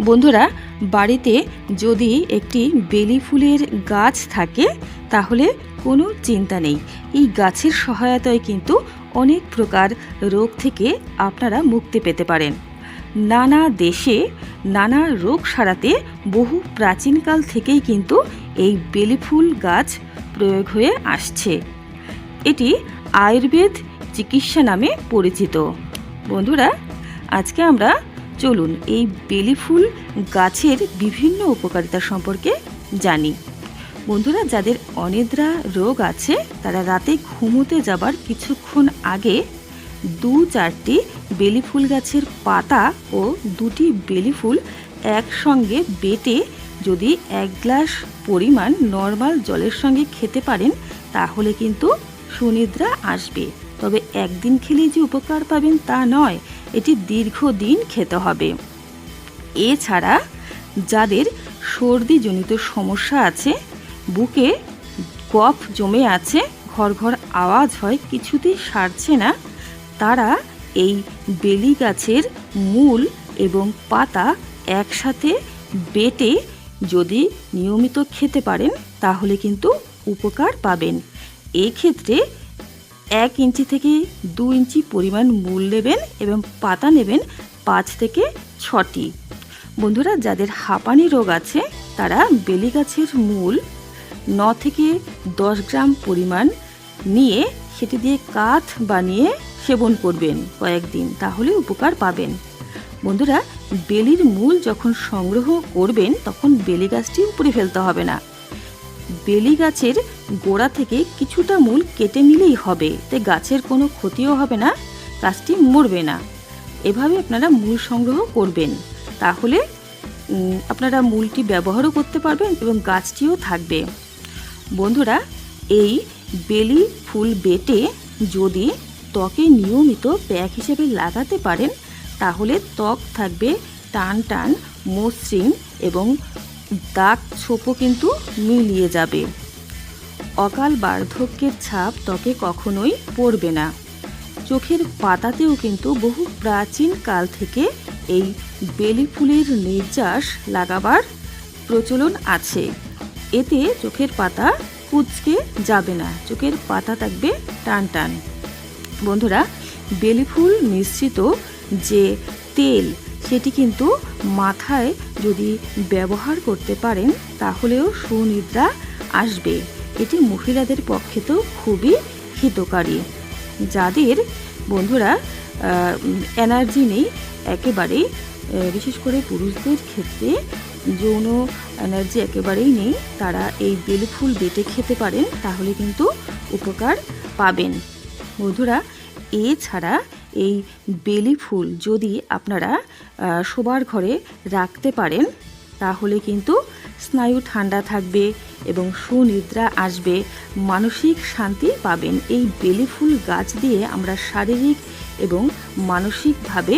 বন্ধুরা, বাড়িতে যদি একটি বেলি ফুলের গাছ থাকে, তাহলে কোনো চিন্তা নেই। এই গাছের সহায়তায় কিন্তু অনেক প্রকার রোগ থেকে আপনারা মুক্তি পেতে পারেন। নানা দেশে নানা রোগ সারাতে বহু প্রাচীনকাল থেকেই কিন্তু এই বেলি ফুল গাছ প্রয়োগ হয়ে আসছে। এটি আয়ুর্বেদ চিকিৎসা নামে পরিচিত। বন্ধুরা, আজকে আমরা চলুন এই বেলি ফুল গাছের বিভিন্ন উপকারিতা সম্পর্কে জানি। বন্ধুরা, যাদের অনিদ্রা রোগ আছে, তারা রাতে ঘুমোতে যাবার কিছুক্ষণ আগে দু চারটি বেলি ফুল গাছের পাতা ও দুটি বেলি ফুল একসঙ্গে বেটে যদি এক গ্লাস পরিমাণ নর্মাল জলের সঙ্গে খেতে পারেন, তাহলে কিন্তু সুনিদ্রা আসবে। তবে একদিন খেলেই যে উপকার পাবেন তা নয় এটি দীর্ঘদিন খেতে হবে। এছাড়া যাদের সর্দিজনিত সমস্যা আছে, বুকে কফ জমে আছে ঘর ঘর আওয়াজ হয়, কিছুতেই সারছে না, তারা এই বেলি গাছের মূল এবং পাতা একসাথে বেটে যদি নিয়মিত খেতে পারেন, তাহলে কিন্তু উপকার পাবেন। এক্ষেত্রে ক্ষেত্রে এক ইঞ্চি থেকে দু ইঞ্চি পরিমাণ মূল নেবেন এবং পাতা নেবেন পাঁচ থেকে ছটি। বন্ধুরা, যাদের হাঁপানি রোগ আছে, তারা বেলি গাছের মূল ন থেকে দশ গ্রাম পরিমাণ নিয়ে সেটি দিয়ে কাঠ বানিয়ে সেবন করবেন কয়েকদিন, তাহলে উপকার পাবেন। বন্ধুরা, বেলির মূল যখন সংগ্রহ করবেন, তখন বেলি গাছটি উপরে ফেলতে হবে না। বেলি গাছের গোড়া থেকে কিছুটা মূল কেটে নিলেই হবে। তাই গাছের কোনো ক্ষতিও হবে না, গাছটি মরবে না। এভাবে আপনারা মূল সংগ্রহ করবেন। তাহলে আপনারা মূলটি ব্যবহারও করতে পারবেন এবং গাছটিও থাকবে। বন্ধুরা, এই বেলি ফুল বেটে যদি ত্বকে নিয়মিত প্যাক হিসেবে লাগাতে পারেন, তাহলে ত্বক থাকবে টান টান, মসৃণ এবং দাগ ছোপও কিন্তু মিলিয়ে যাবে। অকাল বার্ধক্যের ছাপ ত্বকে কখনোই পড়বে না। চোখের পাতাতেও কিন্তু বহু প্রাচীন কাল থেকে এই বেলি ফুলের নির্যাস লাগাবার প্রচলন আছে। এতে চোখের পাতা কুচকে যাবে না, চোখের পাতা থাকবে টান টান বন্ধুরা বেলি ফুল মিশ্রিত যে তেল, সেটি কিন্তু মাথায় যদি ব্যবহার করতে পারেন, তাহলেও সুনিদ্রা আসবে। এটি মহিলাদের পক্ষে তো খুবই হিতকারী। যাদের বন্ধুরা এনার্জি নেই, একেবারেই বিশেষ করে পুরুষদের ক্ষেত্রে যৌন এনার্জি একেবারেই নেই, তারা এই বেলি ফুল বেটে খেতে পারেন, তাহলে কিন্তু উপকার পাবেন। বন্ধুরা, এছাড়া এই বেলি ফুল যদি আপনারা শোবার ঘরে রাখতে পারেন তাহলে কিন্তু স্নায়ু ঠান্ডা থাকবে এবং সুনিদ্রা আসবে। মানসিক শান্তি পাবেন। এই বেলি ফুল গাছ দিয়ে আমরা শারীরিক এবং মানসিকভাবে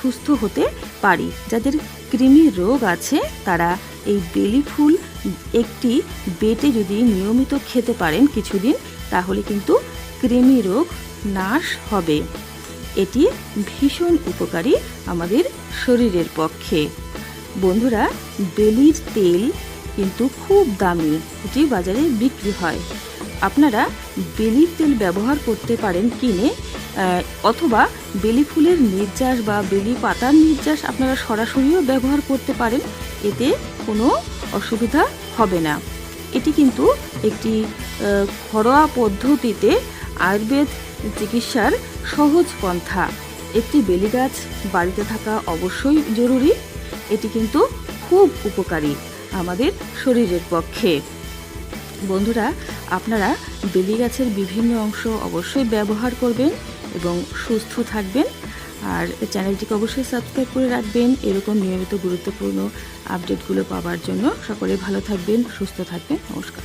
সুস্থ হতে পারি। যাদের কৃমি রোগ আছে, তারা এই বেলি ফুল একটি বেটে যদি নিয়মিত খেতে পারেন কিছুদিন, তাহলে কিন্তু কৃমি রোগ নাশ হবে। এটি ভীষণ উপকারী আমাদের শরীরের পক্ষে। বন্ধুরা, বেলির তেল কিন্তু খুব দামি এটি বাজারে বিক্রি হয়। আপনারা বেলির তেল ব্যবহার করতে পারেন কিনে অথবা বেলি ফুলের নির্যাস বা বেলি পাতার নির্যাস আপনারা সরাসরিও ব্যবহার করতে পারেন, এতে কোনো অসুবিধা হবে না। এটি কিন্তু একটি ঘরোয়া পদ্ধতিতে আয়ুর্বেদ চিকিৎসার সহজ পন্থা। একটি বেলি গাছ বাড়িতে থাকা অবশ্যই জরুরি। এটি কিন্তু খুব উপকারী আমাদের শরীরের পক্ষে। বন্ধুরা, আপনারা বেলি গাছের বিভিন্ন অংশ অবশ্যই ব্যবহার করবেন এবং সুস্থ থাকবেন। আর চ্যানেলটিকে অবশ্যই সাবস্ক্রাইব করে রাখবেন। এরকম নিয়মিত গুরুত্বপূর্ণ আপডেটগুলো পাওয়ার জন্য সকলে ভালো থাকবেন, সুস্থ থাকবেন। নমস্কার।